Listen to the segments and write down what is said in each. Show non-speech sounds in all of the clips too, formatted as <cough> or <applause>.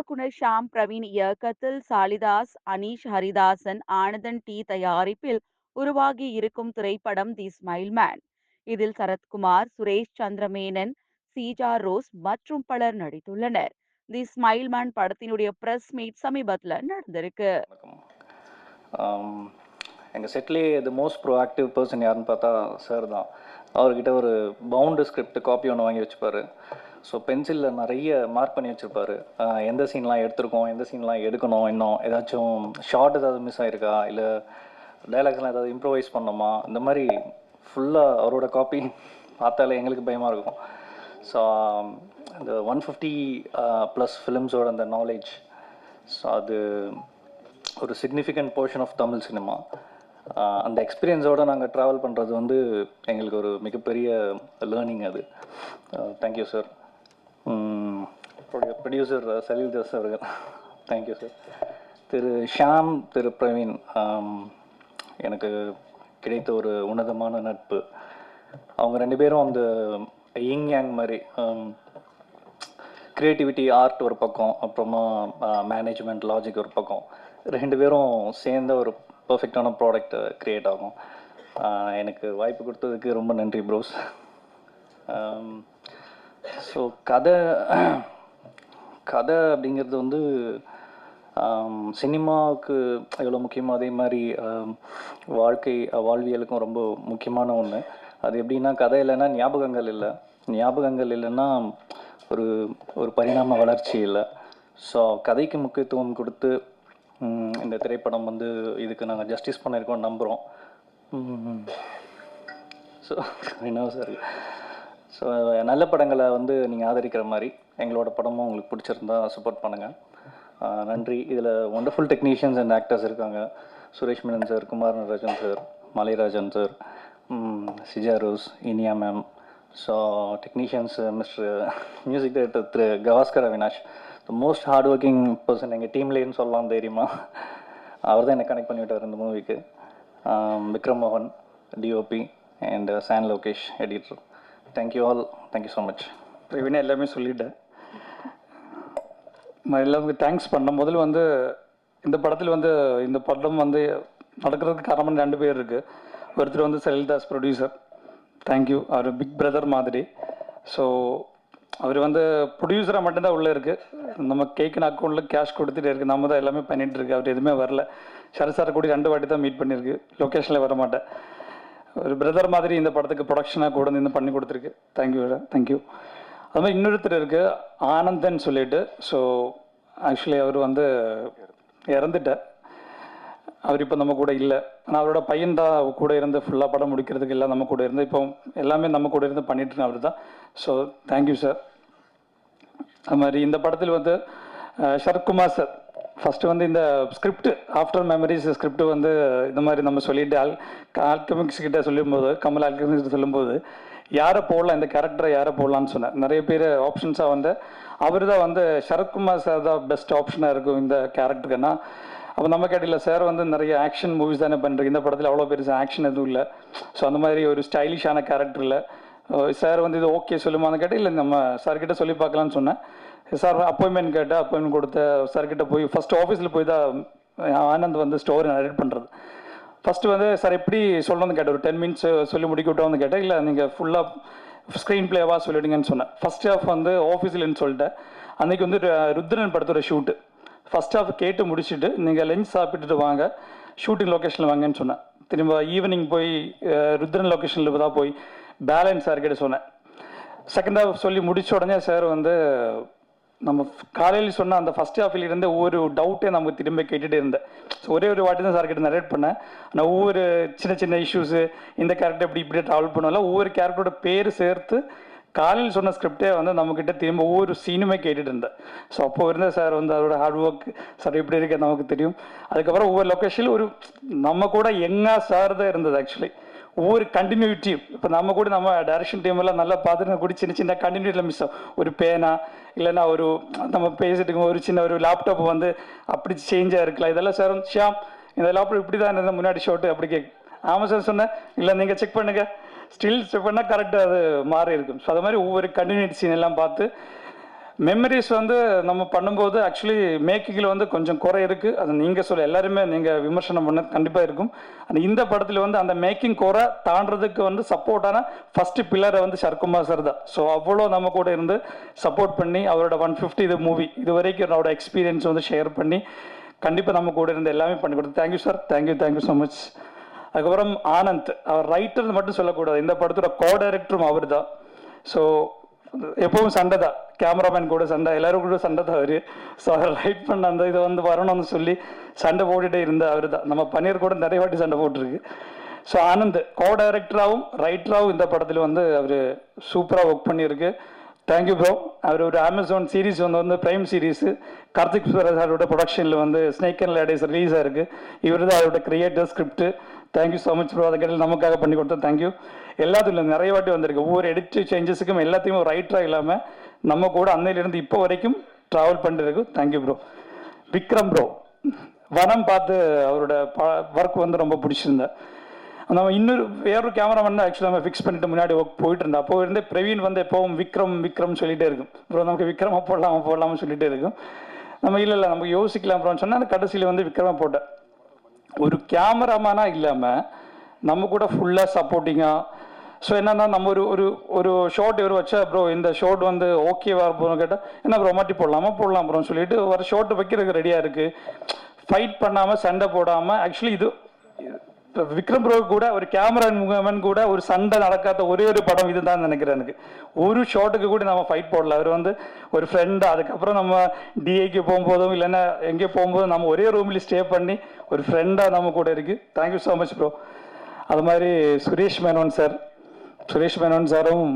இயக்குனர் ஷாம் பிரவீன் இயக்கத்தில் சாலிதாஸ் அனீஷ் ஹரிதாசன் ஆனந்தன் டி தயாரிப்பில் உருவாகி இருக்கும் திரைப்படம் தி ஸ்மைல் மேன். இதில் சரத்குமார் சுரேஷ் சந்திரமேனன் சீஜா ரோஸ் மற்றும் பலர் நடித்துள்ளனர். தி ஸ்மைல் மேன் படத்தினுடைய பிரஸ் மீட் சமீபத்தில் நடந்திருக்கு. எங்கள் செட்லேயே த மோஸ்ட் ப்ரோஆக்டிவ் பர்சன் யாருன்னு பார்த்தா சார் தான். அவர்கிட்ட ஒரு பவுண்டு ஸ்கிரிப்ட் காப்பி ஒன்று வாங்கி வச்சுப்பாரு. ஸோ பென்சிலில் நிறைய மார்க் பண்ணி வச்சுருப்பாரு. எந்த சீன்லாம் எடுத்திருக்கோம் எந்த சீன்லாம் எடுக்கணும் இன்னும் ஏதாச்சும் ஷார்ட் ஏதாவது மிஸ் ஆயிருக்கா? இல்லை டைலாக்ஸ்லாம் ஏதாவது இம்ப்ரவைஸ் பண்ணோமா இந்த மாதிரி ஃபுல்லாக அவரோட காப்பி பார்த்தாலே எங்களுக்கு பயமாக இருக்கும். ஸோ இந்த ஒன் ஃபிஃப்டி ப்ளஸ் ஃபிலிம்ஸோட அந்த நாலேஜ் ஸோ அது ஒரு significant portion of Tamil cinema அந்த எக்ஸ்பீரியன்ஸோடு நாங்கள் ட்ராவல் பண்ணுறது வந்து எங்களுக்கு ஒரு மிகப்பெரிய லேர்னிங் அது. தேங்க்யூ சார் ப்ரொடியூசர் சலீல்தாஸ் அவர்கள். Thank you sir Thiru Sham Thiru Praveen எனக்கு கிடைத்த ஒரு உன்னதமான நட்பு. அவங்க ரெண்டு பேரும் அந்த யிங் யாங் மாதிரி க்ரியேட்டிவிட்டி ஆர்ட் ஒரு பக்கம் அப்புறமா மேனேஜ்மெண்ட் லாஜிக் ஒரு பக்கம். ரெண்டு பேரும் சேர்ந்த ஒரு பர்ஃபெக்டான ப்ராடக்ட் க்ரியேட் ஆகும். எனக்கு வாய்ப்பு கொடுத்ததுக்கு ரொம்ப நன்றி ப்ரோஸ் ஸோ கதை கதை அப்படிங்கிறது வந்து சினிமாவுக்கு எவ்வளோ முக்கியமோ அதே மாதிரி வாழ்க்கை வாழ்வியலுக்கும் ரொம்ப முக்கியமான ஒன்று அது எப்படின்னா கதை இல்லைன்னா ஞாபகங்கள் இல்லை. ஞாபகங்கள் இல்லைன்னா ஒரு ஒரு பரிணாம வளர்ச்சி இல்லை. ஸோ கதைக்கு முக்கியத்துவம் கொடுத்து இந்த திரைப்படம் வந்து இதுக்கு நாங்கள் ஜஸ்டிஸ் பண்ணியிருக்கோம் நம்புகிறோம் ஸோ என்ன சார் <laughs> ஸோ நல்ல படங்களை வந்து நீங்கள் ஆதரிக்கிற மாதிரி எங்களோட படமும் உங்களுக்கு பிடிச்சிருந்தா சப்போர்ட் பண்ணுங்கள் நன்றி. இதில் ஒண்டர்ஃபுல் டெக்னீஷியன்ஸ் அண்ட் ஆக்டர்ஸ் இருக்காங்க. Suresh Menon sir Kumar Natarajan sir Malairajan sir Sija Rose Iniya ma'am so technicians mister music director Thiru Gavaskar Avinash. The most hard working person எங்கள் டீம்லேன்னு சொல்லலாம் தைரியமா. அவர் தான் என்னை கனெக்ட் பண்ணிவிட்டார் இந்த மூவிக்கு விக்ரம் மோகன் DOP and San Lokesh editor thank you all thank you so much Praveena எல்லாமே சொல்லிட்டேன் நான் எல்லாருக்கும் தேங்க்ஸ் பண்ண முதல்ல வந்து இந்த படத்தில் வந்து இந்த படம் வந்து நடக்கிறதுக்கு காரணம் ரெண்டு பேர் இருக்குது ஒருத்தர் வந்து செல்தாஸ் ப்ரொடியூசர் தேங்க்யூ அவர் பிக் பிரதர் மாதிரி. ஸோ அவர் வந்து ப்ரொடியூசராக மட்டும்தான் உள்ளே இருக்குது நம்ம கேக்கு அக்கௌண்ட்டில் கேஷ் கொடுத்துட்டே இருக்குது நம்ம தான் எல்லாமே பண்ணிட்டு இருக்கு. அவர் எதுவுமே வரல. சரி சார் கூட ரெண்டு வாட்டி தான் மீட் பண்ணியிருக்கு லொக்கேஷனில் வர மாட்டேன் ஒரு பிரதர் மாதிரி இந்த படத்துக்கு ப்ரொடக்ஷனாக கூட நின்று பண்ணி கொடுத்துருக்கு. தேங்க்யூ தேங்க்யூ அது மாதிரி இன்னொருத்தர் இருக்குது ஆனந்தன் சொல்லிட்டு. ஸோ ஆக்சுவலி அவர் வந்து இறந்துட்டார். அவர் இப்போ நம்ம கூட இல்லை. ஆனால் அவரோட பையன் தான் கூட இருந்து ஃபுல்லாக படம் முடிக்கிறதுக்கு எல்லாம் நம்ம கூட இருந்து இப்போ எல்லாமே நம்ம கூட இருந்து பண்ணிட்டு அவர் தான். ஸோ தேங்க்யூ சார் அது மாதிரி இந்த படத்தில் வந்து சரத்குமார் சார் ஃபஸ்ட்டு வந்து இந்த ஸ்கிரிப்ட் ஆஃப்டர் மெமரிஸ் ஸ்கிரிப்ட் வந்து இந்த மாதிரி நம்ம சொல்லிட்டு ஆல் ஆல்கமிக்ஸ் கிட்ட சொல்லும்போது கமல் ஆல்கமிக்ஸ் கிட்ட சொல்லும்போது யாரை போடலாம் இந்த கேரக்டரை யாரை போடலான்னு சொன்னேன் நிறைய பேர் ஆப்ஷன்ஸாக வந்து அவர் தான் வந்து சரத்குமார் சார் தான் பெஸ்ட் ஆப்ஷனாக இருக்கும் இந்த கேரக்டருக்குன்னா அப்போ நம்ம கேட்டில சார் வந்து நிறைய ஆக்ஷன் மூவிஸ் தானே பண்ணுறீங்க இந்த படத்தில் அவ்வளோ பெருசு ஆக்ஷன் எதுவும் இல்லை. ஸோ அந்த மாதிரி ஒரு ஸ்டைலிஷான கேரக்டர் இல்லை சார் வந்து இது ஓகே சொல்லுமான்னு கேட்டு இல்லை நம்ம சார்கிட்ட சொல்லி பார்க்கலான்னு சொன்னேன். சார் அப்பாயின்மெண்ட் கேட்டால் அப்பாயின்மெண்ட் கொடுத்த சார் கிட்ட போய் ஃபஸ்ட்டு ஆஃபீஸில் போய் தான் ஆனந்த் வந்து ஸ்டோரி நரேட் பண்ணுறது ஃபஸ்ட்டு வந்து சார் எப்படி சொல்லணும்னு கேட்டேன். ஒரு டென் மினிட்ஸ் சொல்லி முடிக்க விட்டோம்னு கேட்டேன். இல்லை நீங்கள் ஃபுல்லாக ஸ்க்ரீன் பிளேவா சொல்லிடுங்கன்னு சொன்னேன். ஃபர்ஸ்ட் ஹாஃப் வந்து ஆஃபீஸ்லன்னு சொல்லிட்டேன். அன்றைக்கி வந்து ருத்ரன் படத்தோட ஷூட்டு ஃபர்ஸ்ட் ஹாஃப் கேட்டு முடிச்சுட்டு நீங்கள் லஞ்ச் சாப்பிட்டுட்டு வாங்க. ஷூட்டிங் லொக்கேஷனில் வாங்கன்னு சொன்னேன். திரும்ப ஈவினிங் போய் ருத்ரன் லொக்கேஷனில் தான் போய் பேலன்ஸ் சார் கிட்ட சொன்னேன். செகண்ட் ஹாஃப் சொல்லி முடிச்ச உடனே சார் வந்து நம்ம காலையில் சொன்ன அந்த ஃபர்ஸ்ட் ஹாஃபில் இருந்து ஒவ்வொரு டவுட்டே நம்ம திரும்ப கேட்டுகிட்டே இருந்தேன். ஸோ ஒரே ஒரு வாட்டி தான் சார் கிட்ட நரேட் பண்ணேன். ஆனால் ஒவ்வொரு சின்ன சின்ன இஷ்யூஸு இந்த கேரக்டர் இப்படி இப்படி ட்ராவல் பண்ணுவோம்ல ஒவ்வொரு கேரக்டரோட பேர் சேர்த்து காலையில் சொன்ன ஸ்கிரிப்டே வந்து நம்மக்கிட்ட திரும்ப ஒவ்வொரு சீனுமே கேட்டுட்டு இருந்தேன். ஸோ அப்போ இருந்த சார் வந்து அதோட ஹார்ட் ஒர்க் சார் எப்படி இருக்க நமக்கு தெரியும். அதுக்கப்புறம் ஒவ்வொரு லொக்கேஷனில் ஒரு நம்ம கூட எங்கே சார் தான் இருந்தது ஆக்சுவலி ஒவ்வொரு கண்டினியூட்டி இப்போ நம்ம கூட நம்ம டைரக்ஷன் டீம் நல்லா பார்த்துட்டு கூட சின்ன சின்ன கண்டினியூட்டியில் மிஸ் ஆகும் ஒரு பேனா இல்லைன்னா ஒரு நம்ம பேசிட்டு ஒரு சின்ன ஒரு லேப்டாப் வந்து அப்படி சேஞ்சாக இருக்கலாம். இதெல்லாம் சார் ஷியாம் இந்த லேப்டாப் இப்படி தான் இருந்தால் முன்னாடி ஷோட்டு அப்படி கேட்கும் ஆமாம் சார் சொன்னேன். இல்லை நீங்கள் செக் பண்ணுங்கள் ஸ்டில் செக் பண்ணால் கரெக்டாக அது மாறி இருக்கும். ஸோ அது மாதிரி ஒவ்வொரு கண்டினியூட்டி சீன் எல்லாம் பார்த்து மெமரிஸ் வந்து நம்ம பண்ணும்போது ஆக்சுவலி மேக்கிங்கில் வந்து கொஞ்சம் குறை இருக்குது அது நீங்கள் சொல்ல எல்லாருமே நீங்கள் விமர்சனம் பண்ண கண்டிப்பாக இருக்கும். ஆனால் இந்த படத்தில் வந்து அந்த மேக்கிங் குறை தாண்டதுக்கு வந்து சப்போர்ட்டான ஃபஸ்ட்டு பில்லரை வந்து சர்க்குமார் சார் தான். ஸோ அவ்வளோ நம்ம கூட இருந்து சப்போர்ட் பண்ணி அவரோட ஒன் ஃபிஃப்டி இது மூவி இது வரைக்கும் என்னோட எக்ஸ்பீரியன்ஸ் வந்து ஷேர் பண்ணி கண்டிப்பாக நம்ம கூட இருந்து எல்லாமே பண்ணி கொடுத்து thank you sir thank you thank you so much அதுக்கப்புறம் ஆனந்த். அவர் ரைட்டர் மட்டும் சொல்லக்கூடாது. இந்த படத்தோட கோ டைரக்டரும் அவர் தான் ஸோ எப்பவும் சண்டை தான். கேமராமேன் கூட சண்டை எல்லாரும் கூட சண்டை தான் அவர். ஸோ அவர் ரைட் பண்ண அந்த இதை வந்து வரணும்னு சொல்லி சண்டை போட்டுகிட்டே இருந்த அவர் தான். நம்ம பன்னீர் கூட நிறைய வாட்டி சண்டை போட்டிருக்கு. ஸோ ஆனந்த் கோ டைரக்டராகவும் ரைட்டராகவும் இந்த படத்தில் வந்து அவர் சூப்பராக ஒர்க் பண்ணியிருக்கு. தேங்க்யூ ப்ரோ அவர் ஒரு அமேசான் சீரிஸ் வந்து வந்து ப்ரைம் சீரிஸு கார்த்திக் சாரோட ப்ரொடக்ஷனில் வந்து ஸ்னேக் அண்ட் லேடிஸ் ரிலீஸ் ஆயிருக்கு. இவர் தான் அவரோட creator script thank you so much bro அதை கேட்டு நமக்காக பண்ணி கொடுத்தோம் தேங்க்யூ எல்லாத்துலையும் நிறைய வாட்டி வந்திருக்கு. ஒவ்வொரு எடிட் சேஞ்சஸுக்கும் எல்லாத்தையும் ரைட்டராக இல்லாமல் நம்ம கூட அன்னையிலிருந்து இப்போ வரைக்கும் ட்ராவல் பண்ணிருக்கு தேங்க்யூ ப்ரோ விக்ரம் ப்ரோ வனம் பார்த்து அவரோட ஒர்க் வந்து ரொம்ப பிடிச்சிருந்தேன் நம்ம இன்னொரு வேறொரு கேமராமேன் ஆக்சுவலாக நம்ம ஃபிக்ஸ் பண்ணிட்டு முன்னாடி ஒர்க் போயிட்டு இருந்தேன் அப்போ இருந்தே பிரவீன் வந்து எப்போவும் விக்ரம் விக்ரம் சொல்லிகிட்டே இருக்கும். ப்ரோ நமக்கு விக்ரமாக போடலாமா போடலாமா சொல்லிகிட்டே இருக்கும். நம்ம இல்லை இல்லை நமக்கு யோசிக்கலாம் ப்ரோன்னு சொன்னால் அந்த கடைசியில் வந்து விக்ரமாக போட்டேன் ஒரு கேமராமேனாக இல்லாமல் நம்ம கூட ஃபுல்லாக சப்போர்ட்டிங்காக ஸோ என்னன்னா நம்ம ஒரு ஒரு ஒரு ஷார்ட் இவர் வச்சா ப்ரோ இந்த ஷார்ட் வந்து ஓகேவா ப்ரோன்னு கேட்டால் என்ன ப்ரோ மாட்டி போடலாமா? போடலாம் ப்ரோன்னு சொல்லிட்டு ஒரு ஷார்ட் வைக்கிறதுக்கு ரெடியாக இருக்குது ஃபைட் பண்ணாமல் சண்டை போடாமல் ஆக்சுவலி இது இப்போ விக்ரம் ப்ரோ கூட ஒரு கேமரா முகமன் கூட ஒரு சண்டை நடக்காத ஒரே ஒரு படம் இதுதான் நினைக்கிறேன் எனக்கு. ஒரு ஷாட்டுக்கு கூட நம்ம ஃபைட் போடல அவர் வந்து ஒரு ஃப்ரெண்டு அதுக்கப்புறம் நம்ம டிஏக்கு போகும்போதும் இல்லைன்னா எங்கே போகும்போதும் நம்ம ஒரே ரூம்ல ஸ்டே பண்ணி ஒரு ஃப்ரெண்டாக நம்ம கூட இருக்கு. தேங்க்யூ ஸோ மச் ப்ரோ அது மாதிரி சுரேஷ் மேனோன் சார் சுரேஷ் மேனன் சாரும்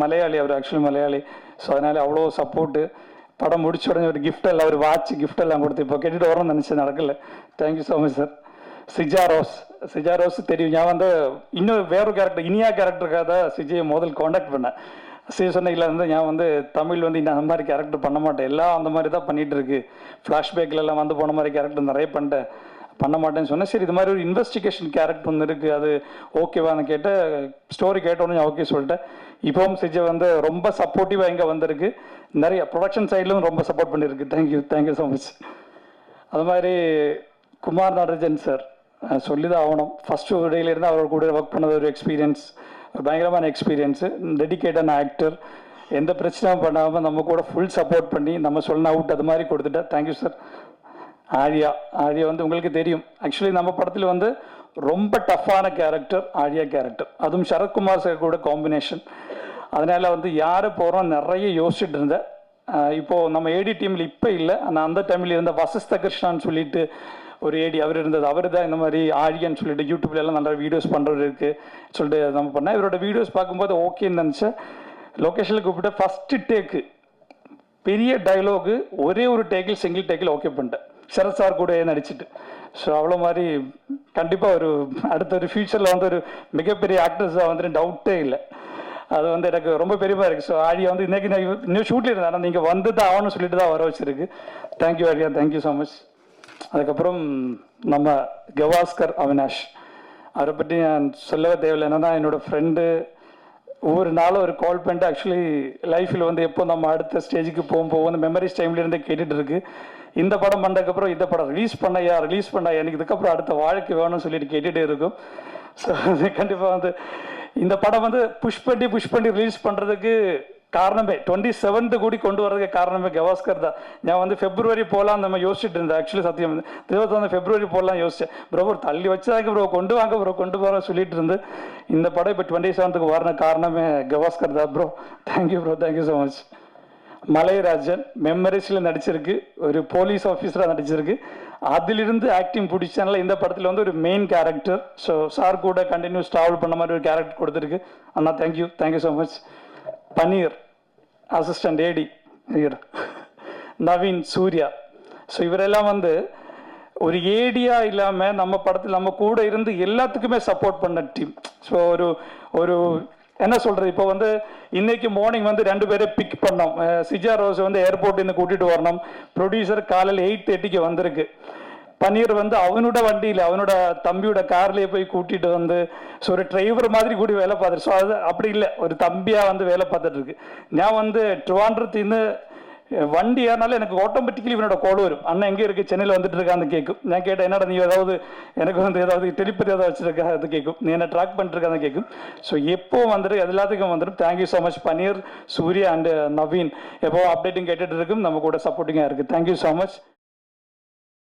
மலையாளி அவர் ஆக்சுவலி மலையாளி ஸோ அதனால் அவ்வளோ சப்போர்ட்டு படம் முடிச்ச உடனே ஒரு gift எல்லாம் ஒரு வாட்ச் gift எல்லாம் கொடுத்து இப்போ கேட்டுட்டு வரணும்னு நினச்சேன் நடக்கல thank you so much sir Sija Rose Sija Rose தெரியும் நான் வந்து இன்னும் வேறொரு கேரக்டர் இனியா கேரக்டருக்காக தான் சிஜியை முதல் காண்டாக்ட் பண்ணேன் சிஜி சொன்னீங்களா இருந்து நான் வந்து தமிழ் வந்து இன்னும் அந்த மாதிரி கேரக்டர் பண்ண மாட்டேன் எல்லாம் அந்த மாதிரி தான் பண்ணிகிட்டு இருக்கு ஃப்ளாஷ்பேக்கில் எல்லாம் வந்து போன மாதிரி கேரக்டர் நிறைய பண்ணிட்டேன் பண்ண மாட்டேன்னு சொன்னேன் சரி இது மாதிரி ஒரு இன்வெஸ்டிகேஷன் கேரக்டர் ஒன்று இருக்குது அது ஓகேவான்னு கேட்ட ஸ்டோரி கேட்டோன்னே ஓகே சொல்லிட்டேன். இப்போவும் சிஜை வந்து ரொம்ப சப்போர்ட்டிவாக இங்கே வந்திருக்கு. நிறைய ப்ரொடக்ஷன் சைட்லும் ரொம்ப சப்போர்ட் பண்ணியிருக்கு தேங்க்யூ தேங்க்யூ ஸோ மச் அது மாதிரி குமார் நடராஜன் சார் சொல்லி தான் ஆகணும். ஃபஸ்ட்டு இருந்து அவர் கூட ஒர்க் பண்ணது ஒரு எக்ஸ்பீரியன்ஸ் ஒரு பயங்கரமான எக்ஸ்பீரியன்ஸு டெடிக்கேட்டான ஆக்டர் எந்த பிரச்சனையும் பண்ணாமல் நம்ம கூட ஃபுல் சப்போர்ட் பண்ணி நம்ம சொன்ன அவுட் அது மாதிரி கொடுத்துட்டா தேங்க்யூ சார் ஆழியா ஆழியா வந்து உங்களுக்கு தெரியும். ஆக்சுவலி நம்ம படத்தில் வந்து ரொம்ப டஃப்பான கேரக்டர் ஆழியா கேரக்டர் அதுவும் சரத்குமார் சார் கூட காம்பினேஷன் அதனால் வந்து யார் போகிறோம் நிறைய யோசிச்சுட்டு இருந்தேன் இப்போது நம்ம ஏடி டீமில் இப்போ இல்லை. ஆனால் அந்த டைமில் இருந்த வசஸ்த கிருஷ்ணான்னு சொல்லிட்டு ஒரு ஏடி அவர் இருந்தது. அவர் தான் இந்த மாதிரி ஆழியான்னு சொல்லிட்டு யூடியூப்ல எல்லாம் நல்ல வீடியோஸ் பண்ணுறவர் இருக்குது சொல்லிட்டு நம்ம பண்ணேன் இவரோட வீடியோஸ் பார்க்கும்போது ஓகேன்னு நினச்சேன் லொக்கேஷனில் கூப்பிட்டு ஃபஸ்ட்டு டேக்கு பெரிய டைலாகு ஒரே ஒரு டேக்கில் சிங்கிள் டேக்கில் ஓகே பண்ணிட்டேன். சரத் சார் கூட நடிச்சிட்டு. ஸோ அவ்வளோ மாதிரி கண்டிப்பாக ஒரு அடுத்த ஒரு ஃபியூச்சரில் வந்து ஒரு மிகப்பெரிய ஆக்டர்ஸாக வந்துட்டு டவுட்டே இல்லை. அது வந்து எனக்கு ரொம்ப பெருமையாக இருக்குது ஸோ ஆடியா வந்து இன்னைக்கு நான் இன்னும் ஷூட்டில் இருந்தேன். ஆனால் நீங்கள் வந்து தான் ஆகணும்னு சொல்லிட்டு தான் வர வச்சிருக்கு. தேங்க்யூ ஆடியா தேங்க்யூ ஸோ மச் அதுக்கப்புறம் நம்ம கவாஸ்கர் அவினாஷ். அவரை பற்றி நான் சொல்லவே தேவையில்லை. என்னன்னா என்னோடய ஃப்ரெண்டு ஒவ்வொரு நாளும் ஒரு கால் பண்ணிட்டு ஆக்சுவலி லைஃப்பில் வந்து எப்போ நம்ம அடுத்த ஸ்டேஜுக்கு போகும் போகும் அந்த மெமரிஸ் டைம்லேருந்தே கேட்டுட்டு இருக்கு. இந்த படம் பண்ணதுக்கப்புறம் இந்த படம் ரிலீஸ் பண்ணையா ரிலீஸ் பண்ணா எனக்கு இதுக்கப்புறம் அடுத்த வாழ்க்கை வேணும்னு சொல்லிட்டு கேட்டுட்டே இருக்கும். ஸோ <laughs> கண்டிப்பாக வந்து இந்த படம் வந்து புஷ் பண்ணி புஷ் பண்ணி ரிலீஸ் பண்ணுறதுக்கு காரணமே டுவெண்ட்டி செவன்த்து கூடி கொண்டு வரதுக்கு காரணமே கவாஸ்கர் தான். நான் வந்து ஃபெப்ரவரி போகலாம் நம்ம யோசிச்சுட்டு இருந்தேன். ஆக்சுவலி சத்தியம் இருபத்தி வந்து ஃபெப்ரவரி போகலாம் யோசிச்சேன். ப்ரோ ஒரு தள்ளி வச்சதாங்க ப்ரோ கொண்டு வாங்க ப்ரோ கொண்டு போகிற சொல்லிட்டு இருந்து இந்த படம் இப்போ டுவெண்ட்டி செவன்த்துக்கு வரணும் காரணமே கவாஸ்கர் தான் bro thank you bro thank you so much Malayarajan மெமரிஸில் நடிச்சிருக்கு. ஒரு போலீஸ் ஆஃபீஸராக நடிச்சிருக்கு. அதிலிருந்து ஆக்டிங் பிடிச்சனால இந்த படத்தில் வந்து ஒரு மெயின் கேரக்டர் ஸோ சார் கூட கண்டினியூஸ் ட்ராவல் பண்ண மாதிரி ஒரு கேரக்டர் கொடுத்துருக்கு. அண்ணா thank you thank you so much Paneer assistant AD Naveen Surya. So இவரெல்லாம் வந்து ஒரு ஏடியா இல்லாமல் நம்ம படத்தில் நம்ம கூட இருந்து எல்லாத்துக்குமே சப்போர்ட் பண்ண டீம் ஸோ ஒரு ஒரு என்ன சொல்றது? இப்போ வந்து இன்னைக்கு மார்னிங் வந்து ரெண்டு பேரை பிக் பண்ணோம். சிஜா ரோஸ் வந்து ஏர்போர்ட் இருந்து கூட்டிட்டு வரணும். ப்ரொடியூசர் காலையில் எயிட் தேர்ட்டிக்கு வந்திருக்கு. பன்னீர் வந்து அவனோட வண்டியில் அவனோட தம்பியோட கார்லேயே போய் கூட்டிகிட்டு வந்து ஸோ ஒரு டிரைவர் மாதிரி கூடி வேலை பார்த்துட்டு ஸோ அது அப்படி இல்லை. ஒரு தம்பியாக வந்து வேலை பார்த்துட்டு இருக்கு. நான் வந்து ட்ரிவாண்ட்ரத்தின்னு வண்டி ஏறினாலும் எனக்கு ஆட்டோமேட்டிக்கலி இவனோட கோல் வரும். அண்ணன் எங்கே இருக்குது சென்னையில் வந்துட்டு இருக்கான்னு கேட்கும் நான் கேட்டேன் என்னடா நீ ஏதாவது எனக்கு வந்து ஏதாவது டெலிபதி ஏதாவது வச்சிருக்கா அது கேட்கும் நீ என்ன ட்ராக் பண்ணிருக்கான்னு கேட்கும் ஸோ எப்போ வந்துட்டு அது எல்லாத்துக்கும் வந்துடும் thank you so much Paneer Surya and Naveen. எப்போ அப்டேட்டிங் கேட்டுட்டு இருக்கும் நம்ம கூட சப்போர்ட்டிங்காக இருக்குது தேங்க்யூ ஸோ மச்